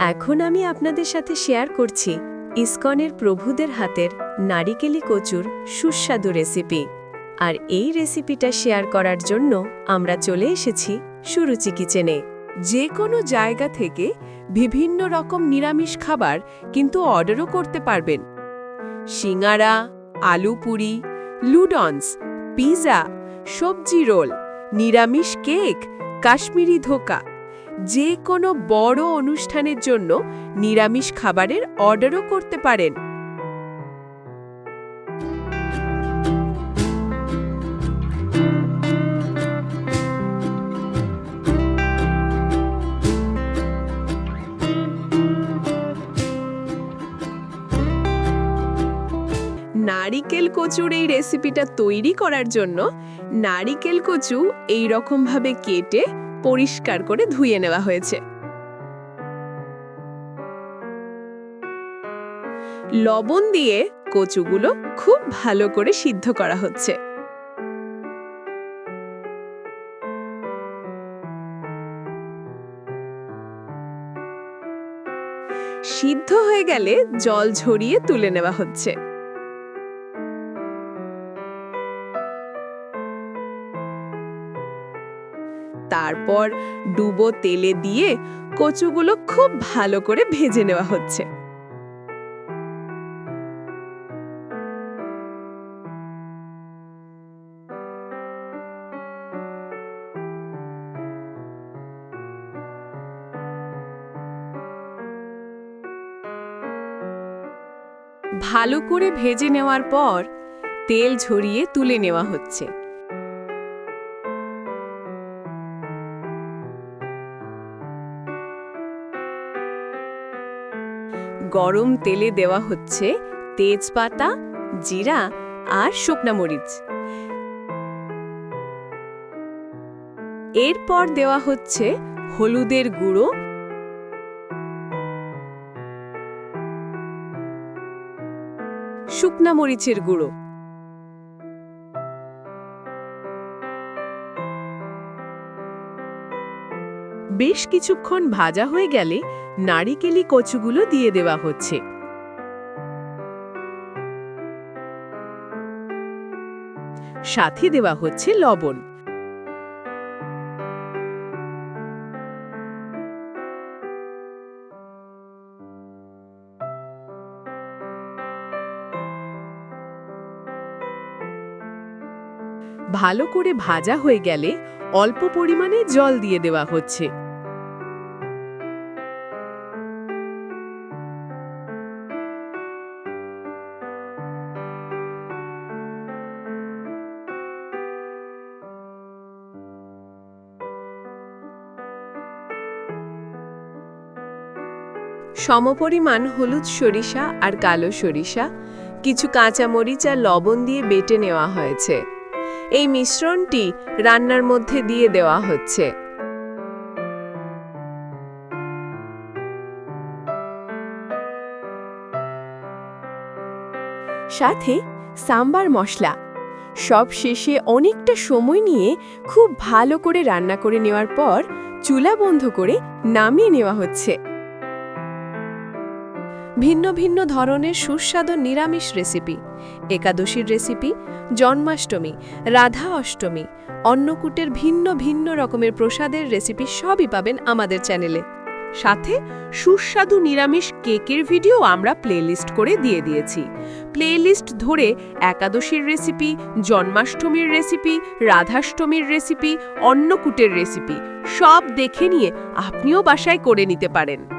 এখন আমি আপনাদের সাথে শেয়ার করছি ইসকনের প্রভুদের হাতের নারিকেলি কচুর সুস্বাদু রেসিপি। আর এই রেসিপিটা শেয়ার করার জন্য আমরা চলে এসেছি সুরুচি কিচেনে। যে কোনো জায়গা থেকে বিভিন্ন রকম নিরামিষ খাবার কিন্তু অর্ডারও করতে পারবেন। সিঙ্গারা, আলু পুরি, লুডন্স পিৎজা সবজি রোল, নিরামিষ কেক, কাশ্মীরি ধোকা যে কোনো বড় অনুষ্ঠানের জন্য নিরামিষ খাবারের অর্ডারও করতে পারেন। নারিকেল কচুর এই রেসিপিটা তৈরি করার জন্য নারিকেল কচু এই রকমভাবে কেটে পরিষ্কার করে ধুয়ে নেওয়া হয়েছে। লবণ দিয়ে কচুগুলো খুব ভালো করে সিদ্ধ করা হচ্ছে। সিদ্ধ হয়ে গেলে জল ঝরিয়ে তুলে নেওয়া হচ্ছে। তারপর ডুবো তেলে দিয়ে কচুগুলো খুব ভালো করে ভেজে নেওয়া হচ্ছে। ভালো করে ভেজে নেওয়ার পর তেল ঝরিয়ে তুলে নেওয়া হচ্ছে। গরম তেলে দেওয়া হচ্ছে তেজপাতা, জিরা আর শুকনা মরিচ। এরপর দেওয়া হচ্ছে হলুদের গুঁড়ো। শুকনা মরিচের গুঁড়ো। বেশ কিছুক্ষণ ভাজা হয়ে গেলে নারিকেলি কচুগুলো দিয়ে দেওয়া হচ্ছে। সাথে দেওয়া হচ্ছে লবণ। ভালো করে ভাজা হয়ে গেলে অল্প পরিমাণে জল দিয়ে দেওয়া হচ্ছে। সমপরিমাণ হলুদ সরিষা আর কালো সরিষা, কিছু কাঁচামরিচ আর লবণ দিয়ে বেটে নেওয়া হয়েছে। এই মিশ্রণটি রান্নার মধ্যে দিয়ে দেওয়া হচ্ছে। সাথে সাম্বার মশলা। সব শেষে অনেকটা সময় নিয়ে খুব ভালো করে রান্না করে নেওয়ার পর চুলা বন্ধ করে নামিয়ে নেওয়া হচ্ছে। ভিন্ন ভিন্ন ধরনের সুস্বাদু নিরামিষ রেসিপি। একাদশীর রেসিপি, জন্মাষ্টমী, রাধা অষ্টমী, অন্নকূটের ভিন্ন ভিন্ন রকমের প্রসাদের রেসিপি সবই পাবেন আমাদের চ্যানেলে। সাথে সুস্বাদু নিরামিষ কেকের ভিডিও আমরা প্লেলিস্ট করে দিয়ে দিয়েছি। প্লেলিস্ট ধরে একাদশীর রেসিপি, জন্মাষ্টমীর রেসিপি, রাধাষ্টমীর রেসিপি, অন্নকূটের রেসিপি সব দেখে নিয়ে আপনিও বাসায় করে নিতে পারেন।